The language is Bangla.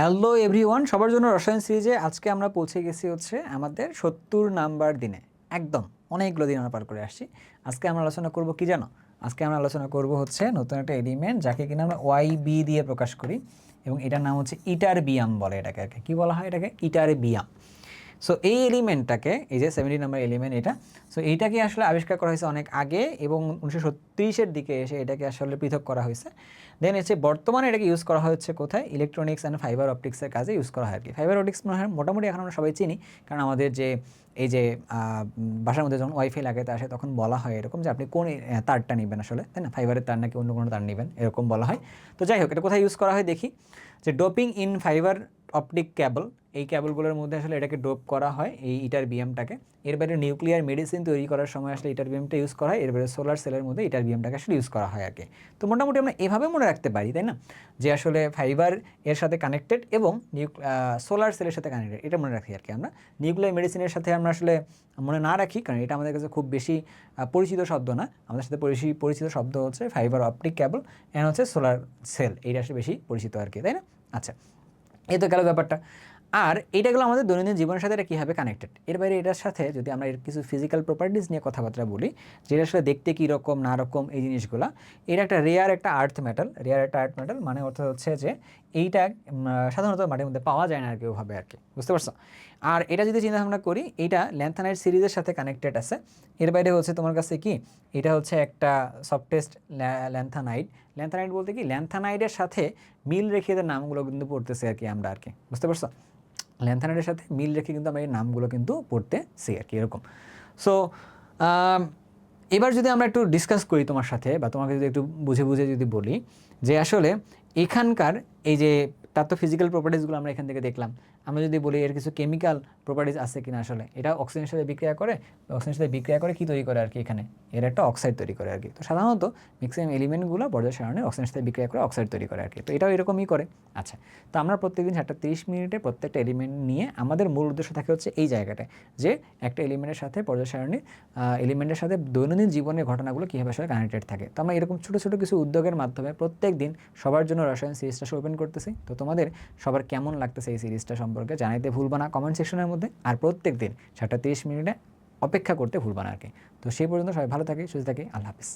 হ্যালো এভরিওয়ান সবার জন্য রসায়ন সিরিজে আজকে আমরা পৌঁছে গেছি হচ্ছে আমাদের সত্তর নাম্বার দিনে। একদম অনেকগুলো দিন আমরা পার করে আসছি। আজকে আমরা আলোচনা করব কি জানো? আজকে আমরা আলোচনা করব হচ্ছে নতুন একটা এলিমেন্ট যাকে কিনা আমরা ওয়াই বি দিয়ে প্রকাশ করি এবং এটার নাম হচ্ছে ইটার বিয়াম বলে এটাকে আর কি। বলা হয় এটাকে? ইটার বিয়াম সো এই এলিমেন্টটাকে এই যে সেভেন্টি নাম্বার এলিমেন্ট এটা সো এইটাকে আসলে আবিষ্কার করা হয়েছে অনেক আগে এবং উনিশশো ছত্রিশের দিকে এসে এটাকে আসলে পৃথক করা হয়েছে। দেন হচ্ছে বর্তমানে এটাকে ইউজ করা হচ্ছে কোথায়? ইলেকট্রনিক্স অ্যান্ড ফাইবার অপটিক্সের কাজে ইউজ করা হয় আর কি ফাইবার অপটিক্স মনে হয় মোটামুটি এখন আমরা সবাই চিনি, কারণ আমাদের যে, এই যে বাসার মধ্যে যখন ওয়াইফাই লাগাতে আসে তখন বলা হয় এরকম যে আপনি কোন তারটা নেবেন আসলে, তাই না? ফাইবারের তার নাকি অন্য কোনো তার নেবেন, এরকম বলা হয়। তো যাই হোক, এটা কোথায় ইউজ করা হয় দেখি। যে doping in fibre optic cable, এই ক্যাবলগুলোর মধ্যে আসলে এটাকে ডোপ করা হয় এই ইটার বিএমটাকে এর বাইরে নিউক্লিয়ার মেডিসিন তৈরি করার সময় আসলে ইটার বিএমটা ইউজ করা হয়, এর বাইরে সোলার সেলের মধ্যে ইটার বিএমটাকে আসলে ইউজ করা হয় আর কি। তো মোটামুটি আমরা এভাবে মনে রাখতে পারি, তাই না? যে আসলে ফাইবার এর সাথে কানেক্টেড এবং সোলার সেলের সাথে কানেক্টেড, এটা মনে রাখি আর কি আমরা। নিউক্লিয়ার মেডিসিনের সাথে আমরা আসলে মনে না রাখি, কারণ এটা আমাদের কাছে খুব বেশি পরিচিত শব্দ না। আমাদের সাথে পরিচিত শব্দ হচ্ছে ফাইবার অপটিক ক্যাবল অ্যান্ড হচ্ছে সোলার সেল, এইটা আসলে বেশি পরিচিত আর কি, তাই না? আচ্ছা। এই তো গেল ব্যাপারটা। আর এইটাগুলো আমাদের দৈনন্দিন জীবনের সাথে এটা কীভাবে কানেক্টেড এর বাইরে এটার সাথে যদি আমরা এর কিছু ফিজিক্যাল প্রপার্টিস নিয়ে কথাবার্তা বলি যেটা আসলে দেখতে কী রকম, না রকম এই জিনিসগুলো এটা একটা রেয়ার একটা আর্থ মেটাল রেয়ার একটা আর্থ মেটাল মানে অর্থ হচ্ছে যে এইটা সাধারণত মাটির মধ্যে পাওয়া যায় না আর কি ওভাবে আর কি, বুঝতে পারছ? আর এটা যদি চিন্তা ভাবনা করি, এইটা ল্যান্থানাইট সিরিজের সাথে কানেক্টেড আছে। এর বাইরে হচ্ছে তোমার কাছে কি? এটা হচ্ছে একটা সফটেস্ট ল্যান্থানাইট ল্যান্থানাইট বলতে কি? ল্যান্থানাইডের সাথে মিল রেখে এদের নামগুলো কিন্তু পড়তেছে আর কি আমরা আর কি। বুঝতে পারছ? ল্যান্থানাইডের সাথে মিল রেখে কিন্তু আমরা এই নামগুলো কিন্তু পড়তেছি আর কি, এরকম। সো এবার যদি আমরা একটু ডিসকাস করি তোমার সাথে বা তোমাকে যদি একটু বুঝে বুঝে যদি বলি যে আসলে এখানকার এই যে তার তো ফিজিক্যাল প্রপার্টিসগুলো আমরা এখান থেকে দেখলাম। আমরা যদি বলি এর কিছু কেমিক্যাল প্রপার্টিস আছে কিনা আসলে, এটা অক্সিজেনের সাথে বিক্রিয়া করে অক্সিজেনের সাথে বিক্রিয়া করে কি তৈরি করে আর কি এখানে? এর একটা অক্সাইড তৈরি করে আর কি। তো সাধারণত ম্যাক্সিমাম এলিমেন্টগুলো বর্জ্য সারণে অক্সিজেনের সাথে বিক্রিয়া করে অক্সাইড তৈরি করে আর কি। তো এটাও এরকমই করে। আচ্ছা তো আমরা প্রত্যেকদিন সাতটা তিরিশ মিনিটে প্রত্যেকটা এলিমেন্ট নিয়ে আমাদের মূল উদ্দেশ্য থাকে হচ্ছে এই জায়গাটায়, যে একটা এলিমেন্টের সাথে পর্যায় সারণীর এলিমেন্টের সাথে দৈনন্দিন জীবনের ঘটনাগুলো কীভাবে আসলে কানেক্টেড থাকে। তো আমরা এরকম ছোটো ছোটো কিছু উদ্যোগের মাধ্যমে প্রত্যেক দিন সবার জন্য রসায়ন সিরিজটা ওপেন করতেছি। তো তোমাদের সবার কেমন লাগতেছে এই সিরিজটা সম্পর্কে জানাইতে ভুলবা না কমেন্ট সেকশনের মধ্যে। আর প্রত্যেক দিন সাতটা তিরিশ মিনিটে অপেক্ষা করতে ভুলবা না আর কি। তো সেই পর্যন্ত সবাই ভালো থাকে, সুস্থ থাকে, আল্লাহ হাফিজ।